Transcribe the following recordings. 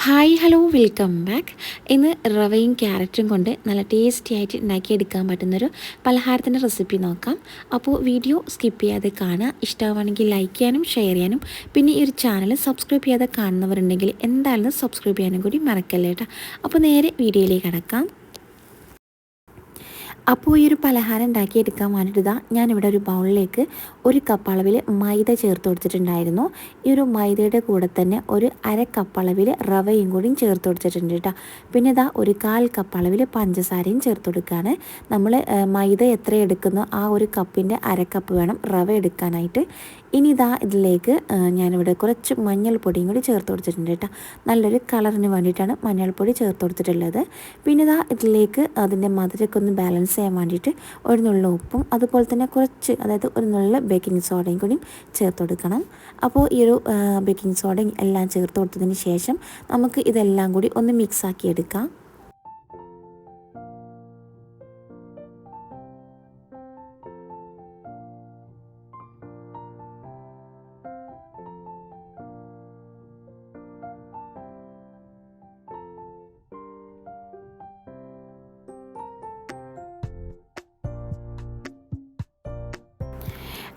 Hi hello welcome back ഇന്ന് റവയും ക്യാരറ്റും കൊണ്ട് നല്ല ടേസ്റ്റി ആയിട്ട് ഉണ്ടാക്കിയെടുക്കാൻ പറ്റുന്നൊരു പലഹാരത്തിന്റെ റെസിപ്പി നോക്കാം. അപ്പോൾ വീഡിയോ സ്കിപ്പ് ചെയ്യാതെ കാണുക. ഇഷ്ടമാണെങ്കിൽ ലൈക്ക് ചെയ്യാനും ഷെയർ ചെയ്യാനും. പിന്നെ ഈ ഒരു ചാനൽ സബ്സ്ക്രൈബ് ചെയ്യാതെ കാണുന്നവരുണ്ടെങ്കിൽ എന്തായാലും സബ്സ്ക്രൈബ് ചെയ്യാനും കൂടി മറക്കല്ലേട്ടാ അപ്പോൾ നേരെ വീഡിയോയിലേക്ക് കടക്കാം. അപ്പോൾ ഈ ഒരു പലഹാരം ഉണ്ടാക്കി എടുക്കാൻ വേണ്ടിയിട്ട് ഇതാ ഞാനിവിടെ ഒരു ബൗളിലേക്ക് ഒരു കപ്പ് അളവിൽ മൈദ ചേർത്ത് കൊടുത്തിട്ടുണ്ടായിരുന്നു. ഈ ഒരു മൈദയുടെ കൂടെ തന്നെ ഒരു അര കപ്പ് അളവിൽ റവയും കൂടി ചേർത്ത് കൊടുത്തിട്ടുണ്ട് കേട്ടോ പിന്നെ ഇതാ ഒരു കാൽ കപ്പ് അളവിൽ പഞ്ചസാരയും ചേർത്ത് കൊടുക്കുകയാണ് നമ്മൾ മൈദ എത്ര എടുക്കുന്നോ? ആ ഒരു കപ്പിന്റെ അര കപ്പ് വേണം റവ എടുക്കാനായിട്ട്. ഇനി ഇതാ ഇതിലേക്ക് ഞാനിവിടെ കുറച്ച് മഞ്ഞൾപ്പൊടിയും കൂടി ചേർത്ത് കൊടുത്തിട്ടുണ്ട് കേട്ടോ. നല്ലൊരു കളറിന് വേണ്ടിയിട്ടാണ് മഞ്ഞൾപ്പൊടി ചേർത്ത് കൊടുത്തിട്ടുള്ളത്. പിന്നെ ഇതാ ഇതിലേക്ക് അതിന്റെ മധുരമൊക്കെ ഒന്ന് ബാലൻസ് ചെയ്യാൻ വേണ്ടിയിട്ട് ഒരു നുള്ള ഉപ്പും അതുപോലെ തന്നെ കുറച്ച് അതായത് ഒരു നുള്ള ബേക്കിംഗ് സോഡയും കൂടി ചേർത്ത് കൊടുക്കണം. അപ്പോൾ ഈ ഒരു ബേക്കിംഗ് സോഡയും എല്ലാം ചേർത്ത് കൊടുത്തതിന് ശേഷം നമുക്ക് ഇതെല്ലാം കൂടി ഒന്ന് മിക്സ് ആക്കി എടുക്കാം.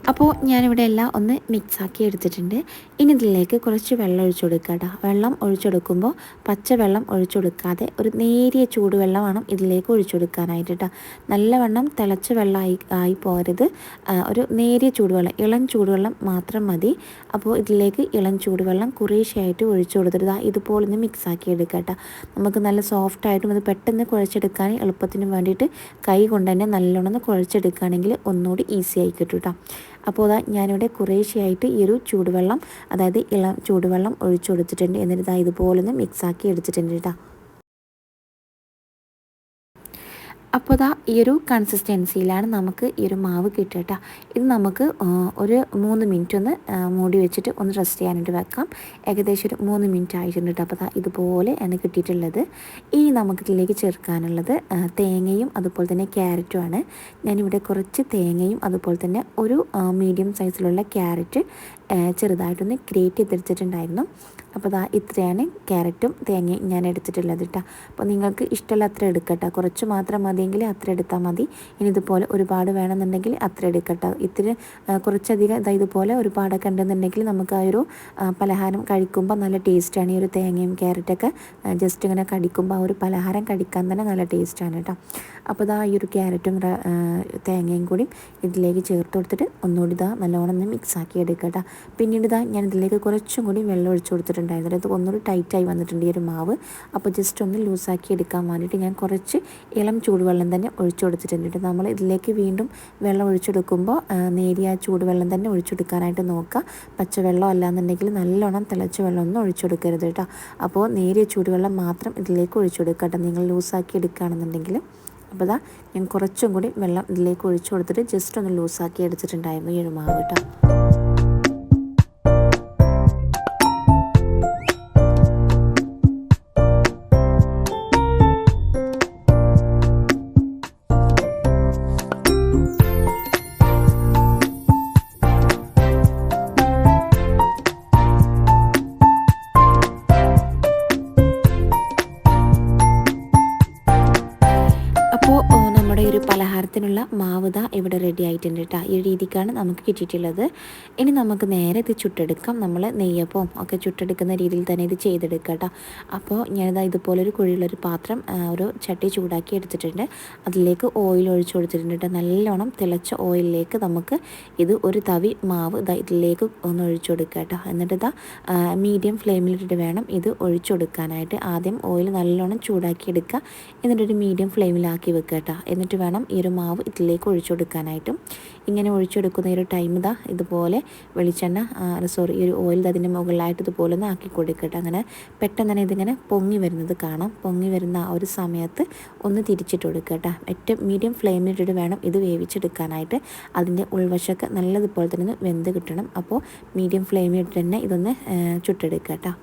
അപ്പോൾ ഞാനിവിടെ എല്ലാം ഒന്ന് മിക്സാക്കി എടുത്തിട്ടുണ്ട്. ഇനി ഇതിലേക്ക് കുറച്ച് വെള്ളം ഒഴിച്ചു കൊടുക്കുക കേട്ടോ. വെള്ളം ഒഴിച്ചെടുക്കുമ്പോൾ പച്ചവെള്ളം ഒഴിച്ചു കൊടുക്കാതെ ഒരു നേരിയ ചൂടുവെള്ളം വേണം ഇതിലേക്ക് ഒഴിച്ചു കൊടുക്കാനായിട്ട് കേട്ടോ. നല്ലവണ്ണം തിളച്ച വെള്ളമായി ആയി പോരുത് ഒരു നേരിയ ചൂടുവെള്ളം ഇളം ചൂടുവെള്ളം മാത്രം മതി. അപ്പോൾ ഇതിലേക്ക് ഇളം ചൂടുവെള്ളം കുറേശ്ശെയായിട്ട് ഒഴിച്ചു കൊടുത്തിട്ട് ഇതുപോലെ ഒന്ന് മിക്സാക്കി എടുക്കുക കേട്ടോ. നമുക്ക് നല്ല സോഫ്റ്റായിട്ടും അത് പെട്ടെന്ന് കുഴച്ചെടുക്കാൻ എളുപ്പത്തിന് വേണ്ടിയിട്ട് കൈ കൊണ്ട് തന്നെ നല്ലോണം ഒന്ന് കുഴച്ചെടുക്കുകയാണെങ്കിൽ ഒന്നുകൂടി ഈസി ആയി കിട്ടും കേട്ടോ. അപ്പോൾ അതാ ഞാനിവിടെ കുറേശ്ശെയായിട്ട് ഈ ഒരു ചൂടുവെള്ളം അതായത് ഇളം ചൂടുവെള്ളം ഒഴിച്ചു കൊടുത്തിട്ടുണ്ട്. എന്നിട്ട് ഇതാ ഇതുപോലെ ഒന്ന് മിക്സാക്കി എടുത്തിട്ടുണ്ട് കേട്ടോ അപ്പോൾ ഇതാ ഈ ഒരു കൺസിസ്റ്റൻസിയിലാണ് നമുക്ക് ഈ ഒരു മാവ് കിട്ടുക ഇത് നമുക്ക് ഒരു മൂന്ന് മിനിറ്റ് ഒന്ന് മൂടി വെച്ചിട്ട് ഒന്ന് റെസ്റ്റ് ചെയ്യാനായിട്ട് വെക്കാം. ഏകദേശം ഒരു മൂന്ന് മിനിറ്റ് ആയിട്ടുണ്ട് കേട്ടോ അപ്പോൾ ഇതുപോലെ ആണ് കിട്ടിയിട്ടുള്ളത്. ഇനി നമുക്ക് ഇതിലേക്ക് ചേർക്കാനുള്ളത് തേങ്ങയും അതുപോലെ തന്നെ ക്യാരറ്റുമാണ് ഞാനിവിടെ കുറച്ച് തേങ്ങയും അതുപോലെ തന്നെ ഒരു മീഡിയം സൈസിലുള്ള ക്യാരറ്റ് ചെറുതായിട്ടൊന്ന് ഗ്രേറ്റ് ചെയ്തെടുത്തിട്ടുണ്ടായിരുന്നു. അപ്പോൾ അതാ ഇത്രയാണ് ക്യാരറ്റും തേങ്ങയും ഞാൻ എടുത്തിട്ടുള്ളത് കേട്ടോ അപ്പോൾ നിങ്ങൾക്ക് ഇഷ്ടമുള്ള അത്ര എടുക്കട്ടോ കുറച്ച് മാത്രം മതിയെങ്കിൽ അത്ര എടുത്താൽ മതി. ഇനി ഇതുപോലെ ഒരുപാട് വേണമെന്നുണ്ടെങ്കിൽ അത്ര എടുക്കട്ടോ ഇത്തിരി കുറച്ചധികം ഇതാ ഇതുപോലെ ഒരുപാടൊക്കെ ഉണ്ടെന്നുണ്ടെങ്കിൽ നമുക്ക് ആ ഒരു പലഹാരം കഴിക്കുമ്പോൾ നല്ല ടേസ്റ്റാണ് ഈ ഒരു തേങ്ങയും ക്യാരറ്റൊക്കെ ജസ്റ്റ് ഇങ്ങനെ കടിക്കുമ്പോൾ ആ ഒരു പലഹാരം കടിക്കാൻ തന്നെ നല്ല ടേസ്റ്റാണ് കേട്ടോ അപ്പോൾ ഇതാ ഈ ഒരു ക്യാരറ്റും തേങ്ങയും കൂടി ഇതിലേക്ക് ചേർത്ത് കൊടുത്തിട്ട് ഒന്നുകൂടി ഇതാ നല്ലോണം ഒന്ന് മിക്സ് ആക്കി എടുക്കട്ടോ പിന്നീട് ഇതാ ഞാൻ ഇതിലേക്ക് കുറച്ചും കൂടി വെള്ളം ഒഴിച്ചു കൊടുത്തിട്ടുണ്ടായിരുന്നു. അത് ഒന്നുകൂടി ടൈറ്റായി വന്നിട്ടുണ്ട് ഈ ഒരു മാവ്. അപ്പോൾ ജസ്റ്റ് ഒന്ന് ലൂസാക്കി എടുക്കാൻ വേണ്ടിയിട്ട് ഞാൻ കുറച്ച് ഇളം ചൂടുവെള്ളം തന്നെ ഒഴിച്ചു കൊടുത്തിട്ടുണ്ട് നമ്മൾ ഇതിലേക്ക് വീണ്ടും വെള്ളം ഒഴിച്ചെടുക്കുമ്പോൾ നേരിയ ചൂടുവെള്ളം തന്നെ ഒഴിച്ചെടുക്കാനായിട്ട് നോക്കുക. പച്ചവെള്ളം അല്ലാന്നുണ്ടെങ്കിൽ നല്ലോണം തിളച്ച വെള്ളം ഒന്നും ഒഴിച്ചെടുക്കരുത് കേട്ടോ. അപ്പോൾ നേരിയ ചൂടുവെള്ളം മാത്രം ഇതിലേക്ക് ഒഴിച്ചെടുക്കുക കേട്ടോ. നിങ്ങൾ ലൂസാക്കി എടുക്കുകയാണെന്നുണ്ടെങ്കിൽ. അപ്പോൾ ഇതാ ഞാൻ കുറച്ചും കൂടി വെള്ളം ഇതിലേക്ക് ഒഴിച്ചു കൊടുത്തിട്ട് ജസ്റ്റ് ഒന്ന് ലൂസാക്കി എടുത്തിട്ടുണ്ടായിരുന്നു ഈ ഒരു മാവ് കേട്ടോ. പലഹാരത്തിനുള്ള മാവുത ഇവിടെ റെഡി ആയിട്ടുണ്ട് കേട്ടോ ഈ രീതിക്കാണ് നമുക്ക് കിട്ടിയിട്ടുള്ളത്. ഇനി നമുക്ക് നേരെ ഇത് ചുട്ടെടുക്കാം. നമ്മൾ നെയ്യപ്പവും ഒക്കെ ചുട്ടെടുക്കുന്ന രീതിയിൽ തന്നെ ഇത് ചെയ്തെടുക്കുക കേട്ടോ അപ്പോൾ ഞാനിതാ ഇതുപോലൊരു കുഴിയുള്ളൊരു പാത്രം ഒരു ചട്ടി ചൂടാക്കി എടുത്തിട്ടുണ്ട്. അതിലേക്ക് ഓയിൽ ഒഴിച്ചു കൊടുത്തിട്ടുണ്ട് കേട്ടോ നല്ലോണം തിളച്ച ഓയിലിലേക്ക് നമുക്ക് ഇത് ഒരു തവി മാവ് ഇതാ ഇതിലേക്ക് ഒന്ന് ഒഴിച്ചു കൊടുക്കുക കേട്ടോ എന്നിട്ട് ഇതാ മീഡിയം ഫ്ലെയിമിലിട്ടിട്ട് വേണം ഇത് ഒഴിച്ചു കൊടുക്കാനായിട്ട്. ആദ്യം ഓയിൽ നല്ലോണം ചൂടാക്കി എടുക്കുക എന്നിട്ടൊരു മീഡിയം ഫ്ലെയിമിലാക്കി വെക്കുക കേട്ടോ എന്നിട്ട് വേണം ഈ ഒരു മാവ് ഇതിലേക്ക് ഒഴിച്ചു കൊടുക്കാനായിട്ടും ഇങ്ങനെ ഒഴിച്ചെടുക്കുന്ന ഒരു ടൈം ഇതാ ഇതുപോലെ വെളിച്ചെണ്ണ സോറി ഈ ഒരു ഓയിൽ അതിന്റെ മുകളിലായിട്ട് ഇതുപോലെ ഒന്ന് ആക്കി കൊടുക്കട്ടെ. അങ്ങനെ പെട്ടെന്ന് തന്നെ ഇതിങ്ങനെ പൊങ്ങി വരുന്നത് കാണാം. പൊങ്ങി വരുന്ന ആ ഒരു സമയത്ത് ഒന്ന് തിരിച്ചിട്ട് കൊടുക്കട്ടെ ഏറ്റവും മീഡിയം ഫ്ലെയിമിലിട്ടിട്ട് വേണം ഇത് വേവിച്ചെടുക്കാനായിട്ട്. അതിന്റെ ഉൾവശമൊക്കെ നല്ലതുപോലെ തന്നെ വെന്ത് കിട്ടണം. അപ്പോൾ മീഡിയം ഫ്ലെയിമിലിട്ട് തന്നെ ഇതൊന്ന് ചുട്ടെടുക്കുക കേട്ടോ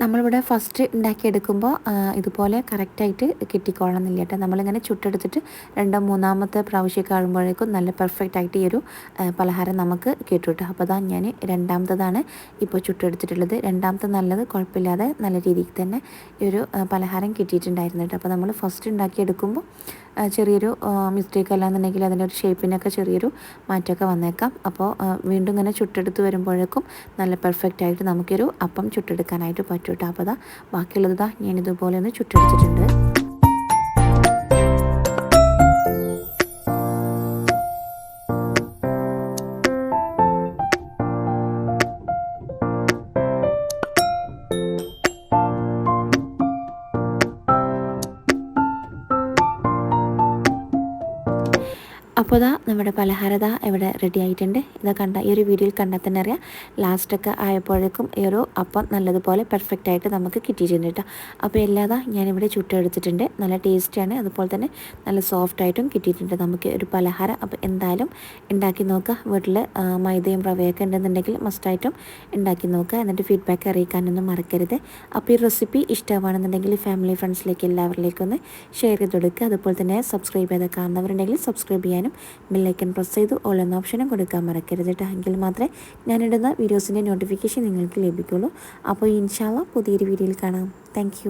നമ്മളിവിടെ ഫസ്റ്റ് ഉണ്ടാക്കിയെടുക്കുമ്പോൾ ഇതുപോലെ കറക്റ്റായിട്ട് കിട്ടിക്കോളണമെന്നില്ല കേട്ടോ. നമ്മളിങ്ങനെ ചുട്ടെടുത്തിട്ട് രണ്ടോ മൂന്നാമത്തെ പ്രാവശ്യം കാണുമ്പോഴേക്കും നല്ല പെർഫെക്റ്റ് ആയിട്ട് ഈ ഒരു പലഹാരം നമുക്ക് കിട്ടും കേട്ടോ. അപ്പോൾ അതാ ഞാൻ രണ്ടാമത്തതാണ് ഇപ്പോൾ ചുട്ടെടുത്തിട്ടുള്ളത്. രണ്ടാമത്തെ നല്ലത് കുഴപ്പമില്ലാതെ നല്ല രീതിക്ക് തന്നെ ഈ ഒരു പലഹാരം കിട്ടിയിട്ടുണ്ടായിരുന്നു കേട്ടോ. അപ്പോൾ നമ്മൾ ഫസ്റ്റ് ഉണ്ടാക്കിയെടുക്കുമ്പോൾ ചെറിയൊരു മിസ്റ്റേക്ക് അല്ലാന്നുണ്ടെങ്കിൽ അതിന്റെ ഒരു ഷേപ്പിനൊക്കെ ചെറിയൊരു മാറ്റമൊക്കെ വന്നേക്കാം. അപ്പോൾ വീണ്ടും ഇങ്ങനെ ചുട്ടെടുത്ത് വരുമ്പോഴേക്കും നല്ല പെർഫെക്റ്റ് ആയിട്ട് നമുക്കൊരു അപ്പം ചുട്ടെടുക്കാനായിട്ട് പറ്റും കേട്ടോ അപ്പോൾ ബാക്കിയുള്ളത് ഞാൻ ഇതുപോലെ ഒന്ന് ചുട്ടെടുത്തിട്ടുണ്ട്. അപ്പോൾ ഇതാ നമ്മുടെ പലഹാരത ഇവിടെ റെഡി ആയിട്ടുണ്ട് ഇതാ കണ്ട ഈ ഒരു വീഡിയോയിൽ കണ്ടാൽ തന്നെ അറിയാം. ലാസ്റ്റൊക്കെ ആയപ്പോഴേക്കും ഈ ഒരു അപ്പം നല്ലതുപോലെ പെർഫെക്റ്റ് ആയിട്ട് നമുക്ക് കിട്ടിയിട്ടുണ്ട് കേട്ടോ. അപ്പോൾ എല്ലാതാ ഞാനിവിടെ ചുട്ടെടുത്തിട്ടുണ്ട് നല്ല ടേസ്റ്റിയാണ് അതുപോലെ തന്നെ നല്ല സോഫ്റ്റ് ആയിട്ടും കിട്ടിയിട്ടുണ്ട് നമുക്ക് ഒരു പലഹാരം. അപ്പോൾ എന്തായാലും ഉണ്ടാക്കി നോക്കുക വീട്ടിൽ മൈദയും റവയൊക്കെ ഉണ്ടെന്നുണ്ടെങ്കിൽ മസ്റ്റായിട്ടും ഉണ്ടാക്കി നോക്കുക എന്നിട്ട് ഫീഡ്ബാക്ക് അറിയിക്കാനൊന്നും മറക്കരുത്. അപ്പോൾ ഈ റെസിപ്പി ഇഷ്ടമാണെന്നുണ്ടെങ്കിൽ ഫാമിലി ഫ്രണ്ട്സിലേക്ക് എല്ലാവരിലേക്കും ഒന്ന് ഷെയർ ചെയ്ത് കൊടുക്കുക. അതുപോലെ തന്നെ സബ്സ്ക്രൈബ് ചെയ്ത് കാണുന്നവരുണ്ടെങ്കിൽ സബ്സ്ക്രൈബ് ചെയ്യാനും ബെല്ലൈക്കൻ പ്രസ് ചെയ്ത് ഓൾ എന്ന ഓപ്ഷനും കൊടുക്കാൻ മറക്കരുത് കേട്ടോ എങ്കിൽ മാത്രമേ ഞാനിടുന്ന വീഡിയോസിന്റെ നോട്ടിഫിക്കേഷൻ നിങ്ങൾക്ക് ലഭിക്കുള്ളൂ. അപ്പോൾ ഇൻഷാല്ല പുതിയൊരു വീഡിയോയിൽ കാണാം. താങ്ക്